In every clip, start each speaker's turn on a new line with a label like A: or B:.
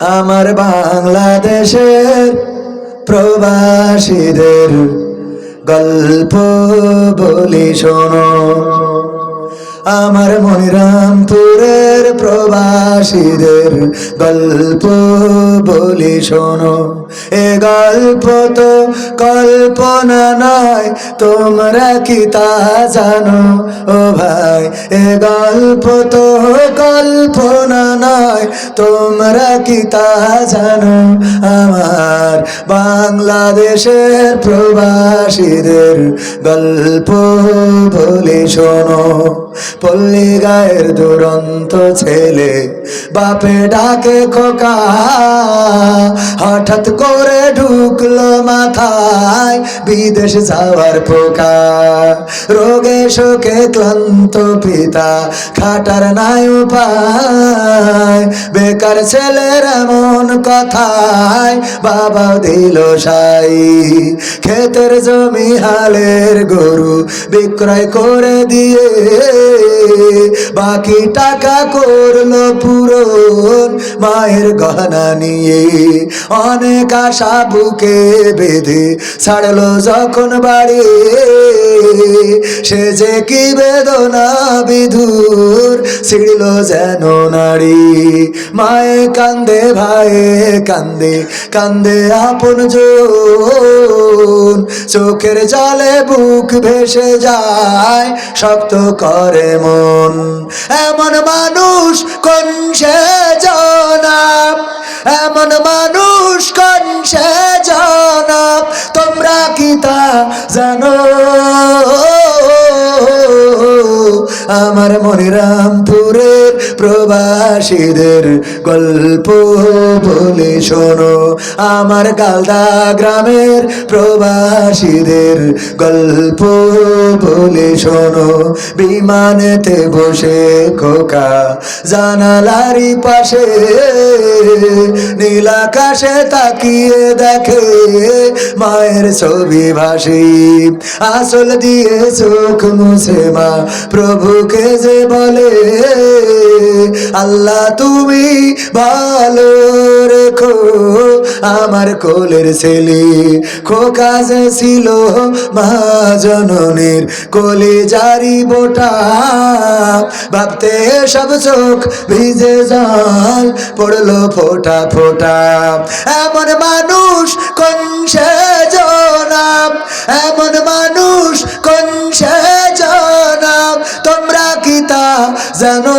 A: আমার বাংলাদেশের প্রবাসীদের গল্প বলি শোনো। আমার মনিরামপুরের প্রবাসীদের গল্প বলি শোনো। এ গল্প তো কল্পনা নয়, তোমরা কি তা জানো? ও ভাই, এ গল্প তো কল্পনা নয়, তোমরা কি তা জানো? আমার বাংলাদেশের প্রবাসীদের গল্প বলি শোনো। পল্লী গায়ের দুরন্ত ছেলে, বাপে ডাকে খোকা। হঠাৎ করে ঢুকলো মাথায় বিদেশ যাওয়ার পোকা। রোগে শোকে ক্লান্ত পিতা, খাটার নাই উপায়। বেকার ছেলের এমন কথায় বাবা দিল সাই। ক্ষেতের জমি হালের গরু বিক্রয় করে দিয়ে বাকি টাকা করল পূরণ, মায়ের গহনা নিয়ে অনেক আশা বুকে বেঁধে ছাড়লো যখন বাড়ি। সে যে কি বেদনা বিধুর, ছিড়ল যেন নারী মায়ে কান্দে ভাইয়ে কান্দে কান্দে আপন জন। চোখের জলে বুক ভেসে যায় শক্ত করে মন। এমন মানুষ কোন সে জনাব? এমন মানুষ কোন সে জনাব? তোমরা কি তা জানো? আমার মনিরামপুরের প্রবাসীদের গল্প বলে শোনো। আমার গালদা গ্রামের প্রবাসীদের গল্প বলে শোনো। বিমানেতে বসে খোকা জানালারি পাশে, নীল আকাশে তাকিয়ে দেখে মায়ের ছবি ভাসি। আসল দিয়ে চোখ মুছে মা প্রভুকে যে বলে আল্লাহ তুমি ভালো রেখো। আমার কোলের ছেলে খোকা যে ছিল মা জননীর কোলে জারি বোটা। ভাবতে সব চোখ ভিজে জল পড়ল ফোটা ফোটা। এমন মানুষ কোন সে জনাব? এমন মানুষ কোন সে জনাব? তোমরা কি তা জানো?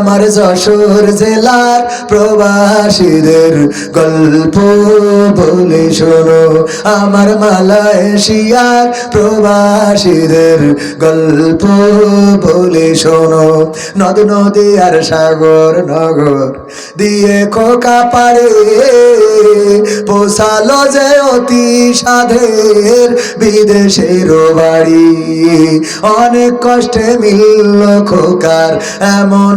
A: আমার যশোর জেলার প্রবাসীদের গল্প বলে শোনো। আমার মালয়েশিয়ার প্রবাসীদের গল্প বলে শোনো। নদ নদী আর সাগর নগর দিয়ে খোকা পারে, পোষালো যে অতি সাধের বিদেশের বাড়ি। অনেক কষ্টে মিলল খোকার এমন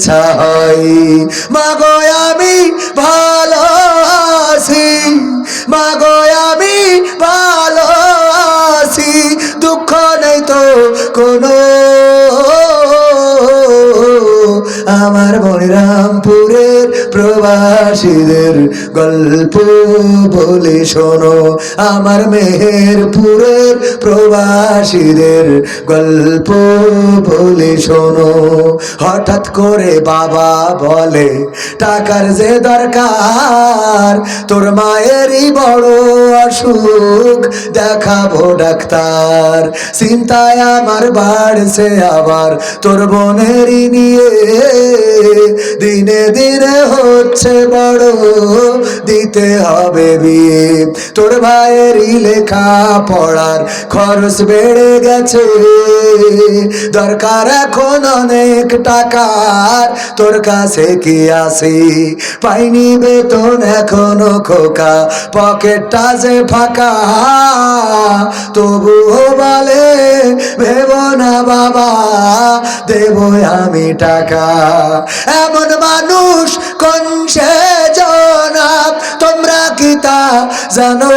A: হয় মাগো আমি ভালো মাগো আমি ভালো দুঃখ নেই তো কোনো। আমার মনিরামপুরের প্রবাসীদের গল্প বলে শোনো। আমার মেহেরপুরের প্রবাসীদের গল্প বলে শোনো। হঠাৎ করে বাবা বলে, টাকার যে দরকার, তোর মায়েরই বড় অসুখ, দেখাবো ডাক্তার। চিন্তায় আমার বাড়ছে আবার, তোর বোনেরই নিয়ে দিনে দিনে হচ্ছে বড় দিতে হবে তোর ভাইয়েরই লেখা পড়ার খরচ বেড়ে গেছে। দরকার এখন অনেক টাকার, তোর কাছে কি আছে? পাইনি বেতন এখনও খোকা, পকেটটা যে ফাঁকা। তবুও বলে, ভেব না বাবা, দেব আমি টাকা। এমন মানুষ কোন সে জানো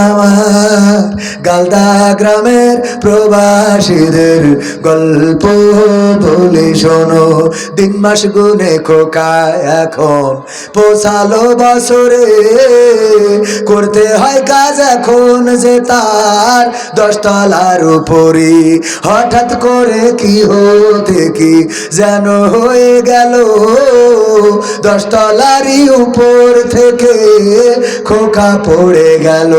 A: আমার গালদা গ্রামের প্রবাসীদের গল্প বলে শোনো। দিন মাস গুনে খোকা এখন, পোষালো বছরে। করতে হয় কাজ এখন যে তার দশতলার উপরে হঠাৎ করে কি হতে কি যেন হয়ে গেল। দশতলারই উপর থেকে খোকা পড়ে গেল।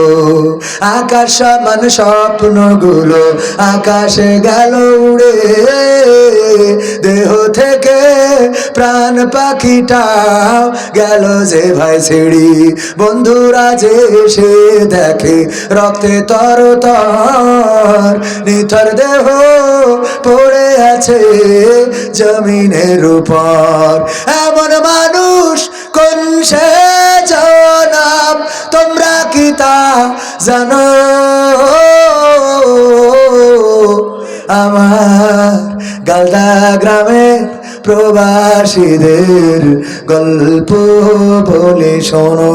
A: আকাশ সমান স্বপ্নগুলো আকাশে গেল উড়ে। দেহ থেকে প্রাণ পাখিটাও গেল যে ভাই ছিড়ি বন্ধুরা যে এসে দেখে রক্তে তর তর, নিথর দেহ পড়ে আছে জমিনের উপর। এমন মানুষ কোন সে তা জানো আমার গালদা গ্রামে প্রবাসীদের গল্প বলে শোনো।